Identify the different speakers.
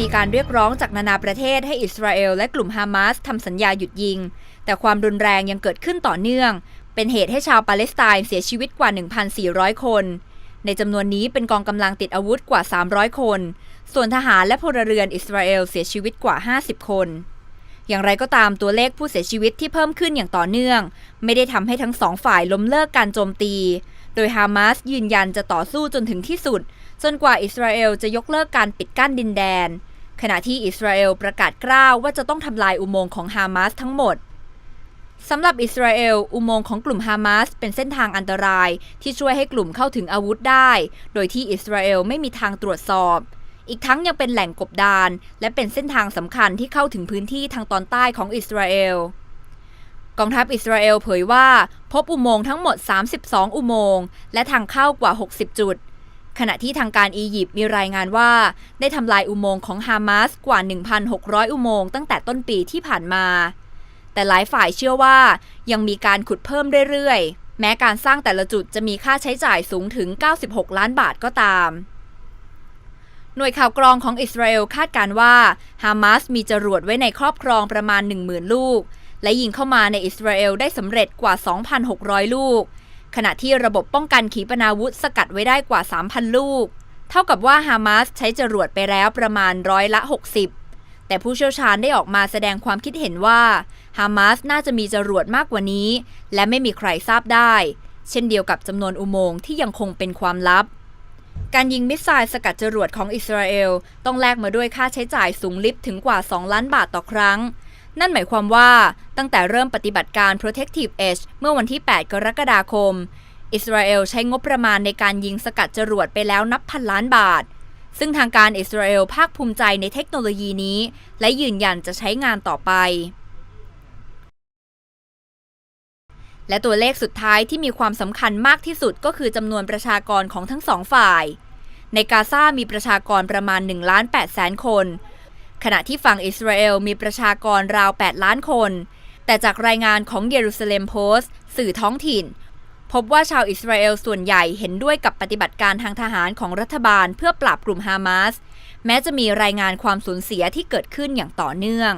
Speaker 1: มีการเรียกร้องจากนานาประเทศให้อิสราเอลและกลุ่มฮามาสทำสัญญาหยุดยิง แต่ความรุนแรงยังเกิดขึ้นต่อเนื่อง เป็นเหตุให้ชาวปาเลสไตน์เสียชีวิตกว่า 1,400 คน ในจำนวนนี้เป็นกองกำลังติดอาวุธกว่า 300 คน ส่วนทหารและพลเรือนอิสราเอลเสียชีวิตกว่า 50 คน อย่างไรก็ตามตัวเลขผู้เสียชีวิตที่เพิ่มขึ้นอย่างต่อเนื่อง ไม่ได้ทำให้ทั้งสองฝ่ายล้มเลิกการโจมตี โดยฮามาสยืนยันจะต่อสู้จนถึงที่สุด จนกว่าอิสราเอลจะยกเลิกการปิดกั้นดินแดน ขณะที่อิสราเอลประกาศกล้าวว่าจะต้องทำลายอุโมงค์ของฮามาสทั้งหมดสำหรับอิสราเอล อุโมงค์ของกลุ่มฮามาสเป็นเส้นทางอันตรายที่ช่วยให้กลุ่มเข้าถึงอาวุธได้ โดยที่อิสราเอลไม่มีทางตรวจสอบ อีกทั้งยังเป็นแหล่งกบดาน และเป็นเส้นทางสำคัญที่เข้าถึงพื้นที่ทางตอนใต้ของอิสราเอล กองทัพอิสราเอลเผยว่าพบอุโมงค์ทั้งหมด 32 อุโมงค์และทางเข้ากว่า 60 จุด ขณะที่ทางการอียิปต์มีรายงานว่า ได้ทำลายอุโมงค์ของฮามาสกว่า 1,600 อุโมงค์ตั้งแต่ต้นปีที่ผ่านมา แต่หลายฝ่ายเชื่อว่ายังมีการขุดเพิ่มเรื่อยๆ แม้การสร้างแต่ละจุดจะมีค่าใช้จ่ายสูงถึง 96 ล้านบาทก็ตามหน่วยข่าวกรองของอิสราเอลคาดการว่าฮามาสมีจรวดไว้ในครอบครองประมาณ 10,000 ลูก และยิงเข้ามาในอิสราเอลได้สำเร็จกว่า 2,600 ลูก ขณะที่ระบบป้องกันขีปนาวุธสกัดไว้ได้กว่า 3,000 ลูก เท่ากับว่าฮามาสใช้จรวดไปแล้วประมาณร้อยละ 60 แต่ผู้เชี่ยวชาญได้ออกมาแสดงความคิดเห็นว่าฮามาสน่าจะมีจรวดมากกว่านี้ และไม่มีใครทราบได้ เช่นเดียวกับจำนวนอุโมงค์ที่ยังคงเป็นความลับการยิงมิสไซล์สกัดจรวดของอิสราเอลต้องแลกมาด้วยค่าใช้จ่ายสูงลิบถึงกว่า 2 ล้านบาทต่อครั้ง นั่นหมายความว่า ตั้งแต่เริ่มปฏิบัติการ Protective Edge เมื่อวันที่ 8 กรกฎาคม อิสราเอลใช้งบประมาณในการยิงสกัดจรวดไปแล้วนับพันล้านบาท ซึ่งทางการอิสราเอลภาคภูมิใจในเทคโนโลยีนี้ และยืนยันจะใช้งานต่อไป และตัวเลขสุดท้ายที่มีความสำคัญมากที่สุดก็คือจำนวนประชากรของทั้งสองฝ่าย ในกาซามีประชากรประมาณ1ล้าน8แสนคน ขณะที่ฝั่งอิสราเอลมีประชากรราว 8 ล้านคน แต่จากรายงานของเยรูซาเล็มโพสต์ สื่อท้องถิ่น พบว่าชาวอิสราเอลส่วนใหญ่เห็นด้วยกับปฏิบัติการทางทหารของรัฐบาลเพื่อปราบกลุ่มฮามาส แม้จะมีรายงานความสูญเสียที่เกิดขึ้นอย่างต่อเนื่อง